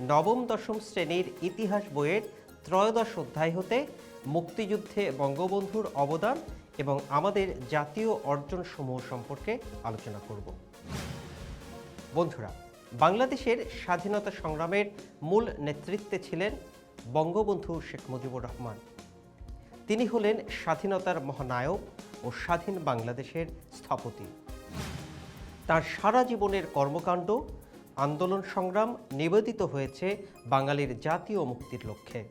নবম দশম শ্রেণির ইতিহাস বইয়ের ত্রয়োদশ অধ্যায় হতে মুক্তিযুদ্ধে বঙ্গবন্ধুর অবদান এবং আমাদের জাতীয় অর্জন সমূহ সম্পর্কে আলোচনা করব। বন্ধুরা, বাংলাদেশের স্বাধীনতা সংগ্রামের মূল নেতৃত্বে ছিলেন বঙ্গবন্ধু শেখ মুজিবুর রহমান। তিনি হলেন স্বাধীনতার মহানায়ক ও স্বাধীন বাংলাদেশের স্থপতি। তার সারা জীবনের কর্মকাণ্ড আন্দোলন সংগ্রাম নিবেদিত হয়েছে বাঙালির জাতীয় মুক্তির লক্ষ্যে।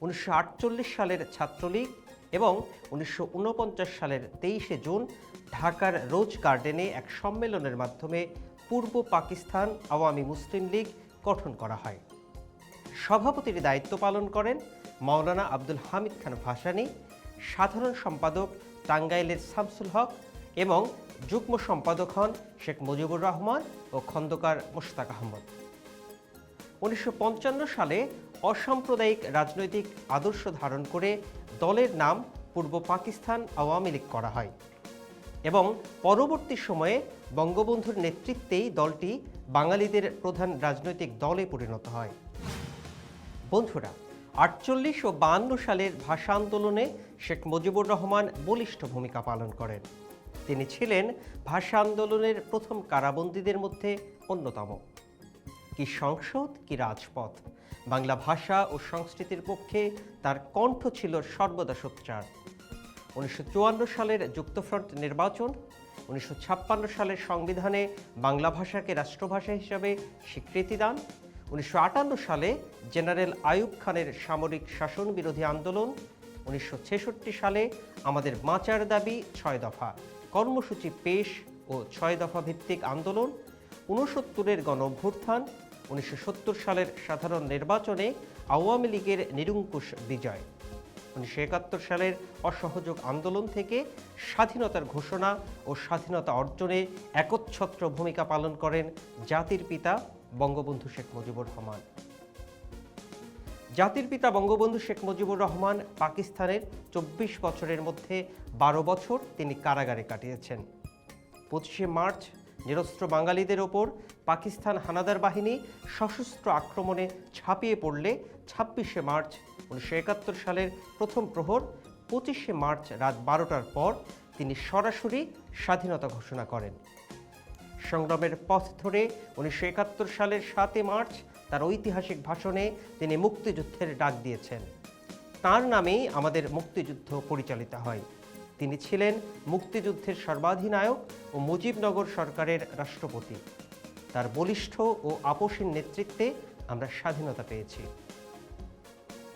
উনিশশো আটচল্লিশ সালের ছাত্রলীগ এবং উনিশশো ঊনপঞ্চাশ সালের তেইশে জুন ঢাকার রোজ গার্ডেনে এক সম্মেলনের মাধ্যমে পূর্ব পাকিস্তান আওয়ামী মুসলিম লীগ গঠন করা হয়। সভাপতির দায়িত্ব পালন করেন মাওলানা আব্দুল হামিদ খান ভাসানী, সাধারণ সম্পাদক টাঙ্গাইলের শামসুল হক এবং যুগ্ম সম্পাদক হন শেখ মুজিবুর রহমান ও খন্দকার মোশতাক আহমদ। উনিশশো পঞ্চান্ন সালে অসাম্প্রদায়িক রাজনৈতিক আদর্শ ধারণ করে দলের নাম পূর্ব পাকিস্তান আওয়ামী লীগ করা হয় এবং পরবর্তী সময়ে বঙ্গবন্ধুর নেতৃত্বেই দলটি বাঙালিদের প্রধান রাজনৈতিক দলে পরিণত হয়। বন্ধুরা, আটচল্লিশ ও বাহান্ন সালের ভাষা আন্দোলনে শেখ মুজিবুর রহমান বলিষ্ঠ ভূমিকা পালন করেন। তিনি ছিলেন ভাষা আন্দোলনের প্রথম কারাবন্দীদের মধ্যে অন্যতম। কি সংসদ, কি রাজপথ। বাংলা ভাষা ও সংস্কৃতির পক্ষে তার কণ্ঠ ছিল সর্বদা সোচ্চার। উনিশশো চুয়ান্ন সালের যুক্তফ্রন্ট নির্বাচন, উনিশশো ছাপ্পান্ন সালের সংবিধানে বাংলা ভাষাকে রাষ্ট্রভাষা হিসাবে স্বীকৃতি দান, উনিশশো আটান্ন সালে জেনারেল আয়ুব খানের সামরিক শাসন বিরোধী আন্দোলন, উনিশশো ছেষট্টি সালে আমাদের বাঁচার দাবি ছয় দফা। কর্মসূচি পেশ ও ছয় দফা ভিত্তিক আন্দোলন, ঊনসত্তরের গণ অভ্যুত্থান উনিশশো সালের সাধারণ নির্বাচনে আওয়ামী লীগের নিরঙ্কুশ বিজয়। উনিশশো একাত্তর সালের অসহযোগ আন্দোলন থেকে স্বাধীনতার ঘোষণা ও স্বাধীনতা অর্জনে একচ্ছত্র ভূমিকা পালন করেন জাতির পিতা বঙ্গবন্ধু শেখ মুজিবুর রহমান। জাতির পিতা বঙ্গবন্ধু শেখ মুজিবুর রহমান পাকিস্তানের চব্বিশ বছরের মধ্যে বারো বছর তিনি কারাগারে কাটিয়েছেন। পঁচিশে মার্চ নিরস্ত্র বাঙালিদের ওপর পাকিস্তান হানাদার বাহিনী সশস্ত্র আক্রমণে ছাপিয়ে পড়লে ছাব্বিশে মার্চ উনিশশো একাত্তর সালের প্রথম প্রহর, পঁচিশে মার্চ রাত বারোটার পর তিনি সরাসরি স্বাধীনতা ঘোষণা করেন। সংগ্রামের পথ ধরে উনিশশো একাত্তর সালের সাতই মার্চ তার ঐতিহাসিক ভাষণে তিনি মুক্তিযুদ্ধের ডাক দিয়েছেন। তার নামেই আমাদের মুক্তিযুদ্ধ পরিচালিত হয়। তিনি ছিলেন মুক্তিযুদ্ধের সর্বাধিনায়ক ও মুজিবনগর সরকারের রাষ্ট্রপতি। তার বলিষ্ঠ ও আপোষীন নেতৃত্বে আমরা স্বাধীনতা পেয়েছি।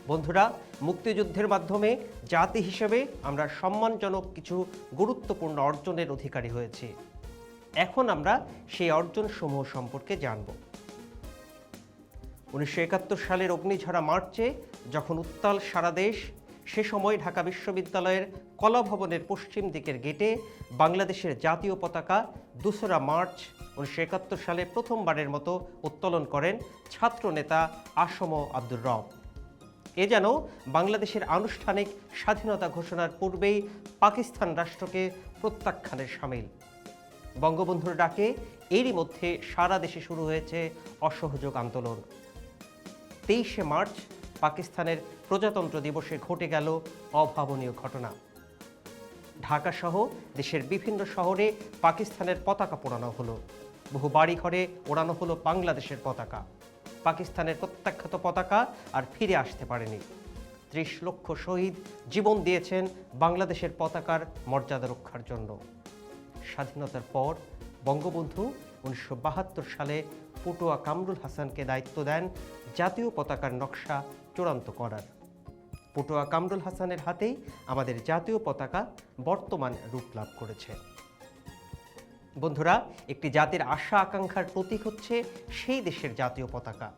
বন্ধুরা, মুক্তিযুদ্ধের মাধ্যমে জাতি হিসেবে আমরা সম্মানজনক কিছু গুরুত্বপূর্ণ অর্জনের অধিকারী হয়েছি। এখন আমরা সেই অর্জন সমূহ সম্পর্কে জানব। উনিশশো একাত্তর সালের অগ্নিঝরা মার্চে যখন উত্তাল সারা দেশ, সে সময় ঢাকা বিশ্ববিদ্যালয়ের কলা ভবনের পশ্চিম দিকের গেটে বাংলাদেশের জাতীয় পতাকা দোসরা মার্চ উনিশশো একাত্তর সালে প্রথমবারের মতো উত্তোলন করেন ছাত্রনেতা আসম আব্দুর রব। এ যেন বাংলাদেশের আনুষ্ঠানিক স্বাধীনতা ঘোষণার পূর্বেই পাকিস্তান রাষ্ট্রকে প্রত্যাখ্যানের সামিল। বঙ্গবন্ধুর ডাকে এরই মধ্যে সারা দেশে শুরু হয়েছে অসহযোগ আন্দোলন। তেইশে মার্চ পাকিস্তানের প্রজাতন্ত্র দিবসে ঘটে গেল অভাবনীয় ঘটনা। ঢাকাসহ দেশের বিভিন্ন শহরে পাকিস্তানের পতাকা পোড়ানো হলো। বহু বাড়িঘরে ওড়ানো হলো বাংলাদেশের পতাকা। পাকিস্তানের প্রত্যাখ্যাত পতাকা আর ফিরে আসতে পারেনি। ত্রিশ লক্ষ শহীদ জীবন দিয়েছেন বাংলাদেশের পতাকার মর্যাদা রক্ষার জন্য। স্বাধীনতার পর বঙ্গবন্ধু উনিশশো বাহাত্তর সালে পটুয়া কামরুল হাসানকে দায়িত্ব দেন জাতীয় পতাকার নকশা চূড়ান্ত করার। পটুয়া কামরুল হাসানের হাতেই আমাদের জাতীয় পতাকা বর্তমান রূপ লাভ করেছে। বন্ধুরা, একটি জাতির আশা আকাঙ্ক্ষার প্রতীক হচ্ছে সেই দেশের জাতীয় পতাকা।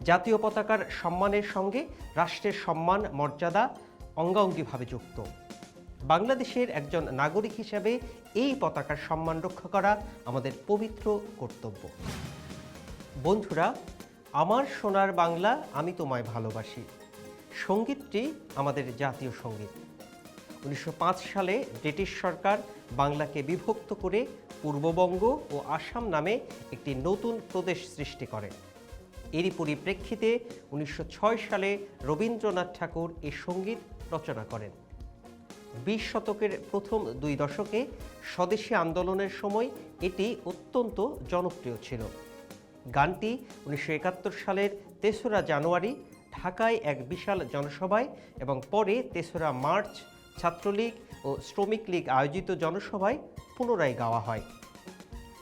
জাতীয় পতাকার সম্মানের সঙ্গে রাষ্ট্রের সম্মান, মর্যাদা অঙ্গাঙ্গিভাবে যুক্ত। বাংলাদেশের একজন নাগরিক হিসাবে এই পতাকার সম্মান রক্ষা করা আমাদের পবিত্র কর্তব্য। বন্ধুরা আমার সোনার বাংলা আমি তোমায় ভালোবাসি। সঙ্গীতটি আমাদের জাতীয় সংগীত। উনিশশো পাঁচ সালে ব্রিটিশ সরকার বাংলাকে বিভক্ত করে পূর্ববঙ্গ ও আসাম নামে একটি নতুন প্রদেশ সৃষ্টি করে। এরই পরিপ্রেক্ষিতে উনিশশো ছয় সালে রবীন্দ্রনাথ ঠাকুর এ সংগীত রচনা করেন। বিশ শতকের প্রথম দুই দশকে স্বদেশী আন্দোলনের সময় এটি অত্যন্ত জনপ্রিয় ছিল। গানটি উনিশশো একাত্তর সালের তেসরা জানুয়ারি ঢাকায় এক বিশাল জনসভায় এবং পরে তেসরা মার্চ ছাত্রলীগ ও শ্রমিক লীগ আয়োজিত জনসভায় পুনরায় গাওয়া হয়।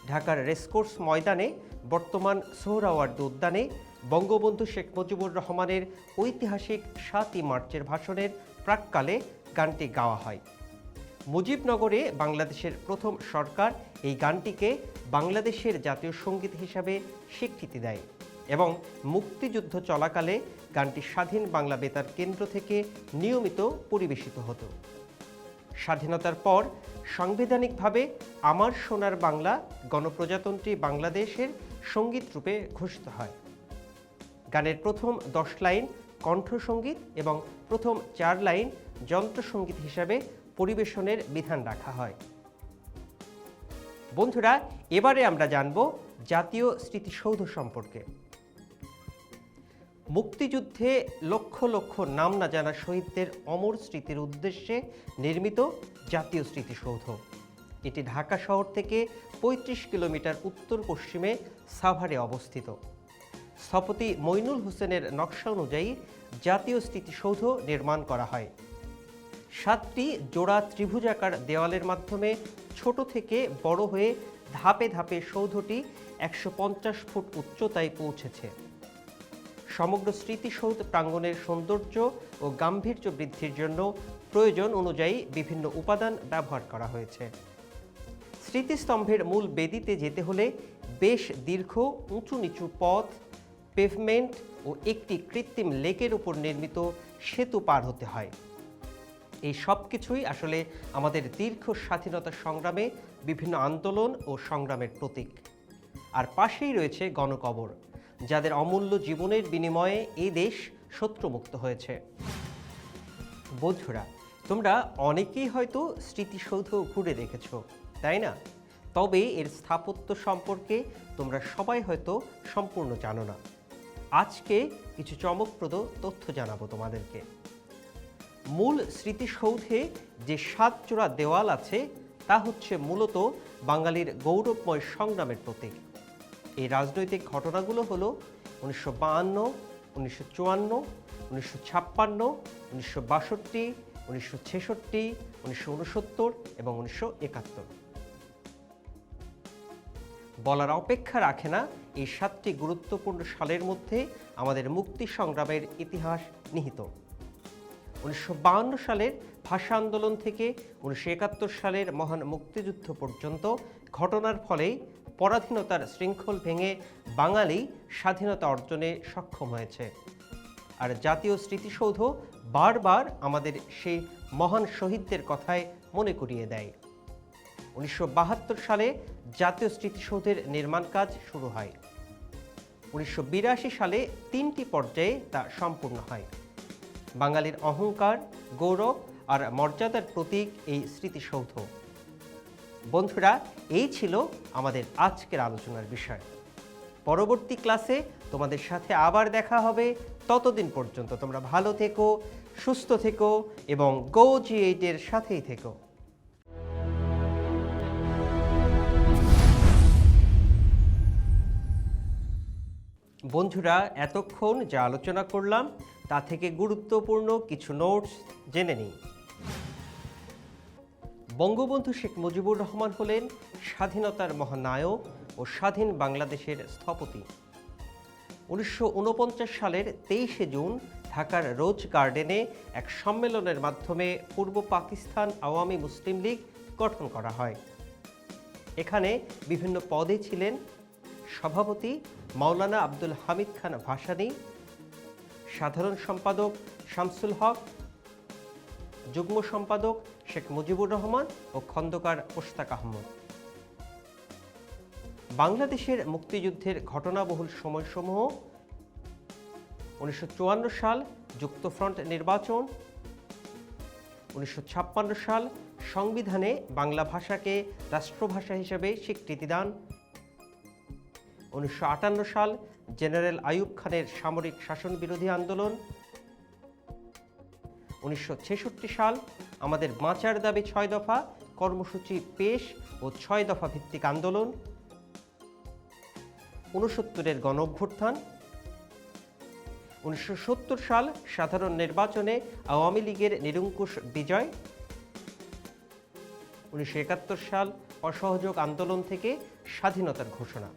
ঢাকার রেসকোর্স ময়দানে বর্তমান সোহরাওয়ার্দী উদ্যানে বঙ্গবন্ধু শেখ মুজিবুর রহমানের ঐতিহাসিক সাতই মার্চের ভাষণের প্রাককালে গানটি গাওয়া হয়। মুজিবনগরে বাংলাদেশের প্রথম সরকার এই গানটিকে বাংলাদেশের জাতীয় সংগীত হিসাবে স্বীকৃতি দেয় এবং মুক্তিযুদ্ধ চলাকালে গানটি স্বাধীন বাংলা বেতার কেন্দ্র থেকে নিয়মিত পরিবেশিত হতো। স্বাধীনতার পর সাংবিধানিকভাবে আমার সোনার বাংলা গণপ্রজাতন্ত্রী বাংলাদেশের সংগীত রূপে ঘোষিত হয়। গানের প্রথম দশ লাইন কণ্ঠসঙ্গীত এবং প্রথম চার লাইন যন্ত্রসঙ্গীত হিসাবে পরিবেশনের বিধান রাখা হয়। বন্ধুরা, এবারে আমরা জানব জাতীয় স্মৃতিসৌধ সম্পর্কে। মুক্তিযুদ্ধে লক্ষ লক্ষ নাম না জানা শহীদদের অমর স্মৃতির উদ্দেশ্যে নির্মিত জাতীয় স্মৃতিসৌধ। এটি ঢাকা শহর থেকে ৩৫ কিলোমিটার উত্তর পশ্চিমে সাভারে অবস্থিত। স্থপতি মইনুল হোসেনের নকশা অনুযায়ী জাতীয় স্মৃতিসৌধ নির্মাণ করা হয়। সাতটি জোড়া ত্রিভুজাকার দেওয়ালের মাধ্যমে ছোট থেকে বড় হয়ে ধাপে ধাপে সৌধটি একশো পঞ্চাশ ফুট উচ্চতায় পৌঁছেছে। সমগ্র স্মৃতিসৌধ প্রাঙ্গণের সৌন্দর্য ও গাম্ভীর্য বৃদ্ধির জন্য প্রয়োজন অনুযায়ী বিভিন্ন উপাদান ব্যবহার করা হয়েছে। স্মৃতিস্তম্ভের মূল বেদিতে যেতে হলে বেশ দীর্ঘ উঁচু নিচু পথ পেভমেন্ট ও একটি কৃত্রিম লেকের উপর নির্মিত সেতু পার হতে হয়। এই সব কিছুই আসলে আমাদের দীর্ঘ স্বাধীনতা সংগ্রামে বিভিন্ন আন্দোলন ও সংগ্রামের প্রতীক। আর পাশেই রয়েছে গণকবর, যাদের অমূল্য জীবনের বিনিময়ে এই দেশ শত্রুমুক্ত হয়েছে। বন্ধুরা, তোমরা অনেকেই হয়তো স্মৃতিসৌধ ঘুরে দেখেছ, তাই না? তবে এর স্থাপত্য সম্পর্কে তোমরা সবাই হয়তো সম্পূর্ণ জানো না। আজকে কিছু চমকপ্রদ তথ্য জানাব তোমাদেরকে। মূল স্মৃতিসৌধে যে সাত চূড়া দেওয়াল আছে, তা হচ্ছে মূলত বাঙালির গৌরবময় সংগ্রামের প্রতীক। এই রাজনৈতিক ঘটনাগুলো হলো উনিশশো বাহান্ন, উনিশশো চুয়ান্ন, উনিশশো ছাপ্পান্ন, উনিশশো বাষট্টি, উনিশশো ছেষট্টি, উনিশশো উনসত্তর এবং উনিশশো একাত্তর। বলার অপেক্ষা রাখে না এই সাতটি গুরুত্বপূর্ণ সালের মধ্যে আমাদের মুক্তি সংগ্রামের ইতিহাস নিহিত। উনিশশো সালের ভাষা আন্দোলন থেকে উনিশশো একাত্তর সালের মহান মুক্তিযুদ্ধ পর্যন্ত ঘটনার ফলেই পরাধীনতার শৃঙ্খল ভেঙে বাঙালি স্বাধীনতা অর্জনে সক্ষম হয়েছে। আর জাতীয় স্মৃতিসৌধ বারবার আমাদের সেই মহান শহীদদের কথায় মনে করিয়ে দেয়। উনিশশো বাহাত্তর সালে জাতীয় স্মৃতিসৌধের নির্মাণ কাজ শুরু হয়। উনিশশো বিরাশি সালে তিনটি পর্যায়ে তা সম্পূর্ণ হয়। বাঙালির অহংকার, গৌরব আর মর্যাদার প্রতীক এই স্মৃতিসৌধ। বন্ধুরা, এই ছিল আমাদের আজকের আলোচনার বিষয়। পরবর্তী ক্লাসে তোমাদের সাথে আবার দেখা হবে। ততদিন পর্যন্ত তোমরা ভালো থেকো, সুস্থ থেকো এবং গো জি এইটের সাথেই থেকো। বন্ধুরা, এতক্ষণ যা আলোচনা করলাম, তা থেকে গুরুত্বপূর্ণ কিছু নোটস জেনে নিই। বঙ্গবন্ধু শেখ মুজিবুর রহমান হলেন স্বাধীনতার মহানায়ক ও স্বাধীন বাংলাদেশের স্থপতি। উনিশশো ঊনপঞ্চাশ সালের তেইশে জুন ঢাকার রোজ গার্ডেনে এক সম্মেলনের মাধ্যমে পূর্ব পাকিস্তান আওয়ামী মুসলিম লীগ গঠন করা হয়। এখানে বিভিন্ন পদে ছিলেন সভাপতি মাওলানা আব্দুল হামিদ খান ভাসানী, সাধারণ সম্পাদক শামসুল হক, যুগ্ম সম্পাদক শেখ মুজিবুর রহমান ও খন্দকার মোশতাক আহমদ। বাংলাদেশের মুক্তিযুদ্ধের ঘটনাবহুল সময়সমূহ, উনিশশো চুয়ান্ন সাল যুক্তফ্রন্ট নির্বাচন, উনিশশো ছাপ্পান্ন সাল সংবিধানে বাংলা ভাষাকে রাষ্ট্রভাষা হিসেবে স্বীকৃতি দান উনিশশো আটান্ন সাল জেনারেল আইয়ুব খানের সামরিক শাসন বিরোধী আন্দোলন। উনিশশো ছেষট্টি সাল আমাদের বাঁচার দাবি ছয় দফা কর্মসূচি পেশ ও ছয় দফা ভিত্তিক আন্দোলন। উনসত্তরের গণ অভ্যুত্থান উনিশশো সত্তর সাল সাধারণ নির্বাচনে আওয়ামী লীগের নিরঙ্কুশ বিজয়। উনিশশো একাত্তর সাল অসহযোগ আন্দোলন থেকে স্বাধীনতার ঘোষণা।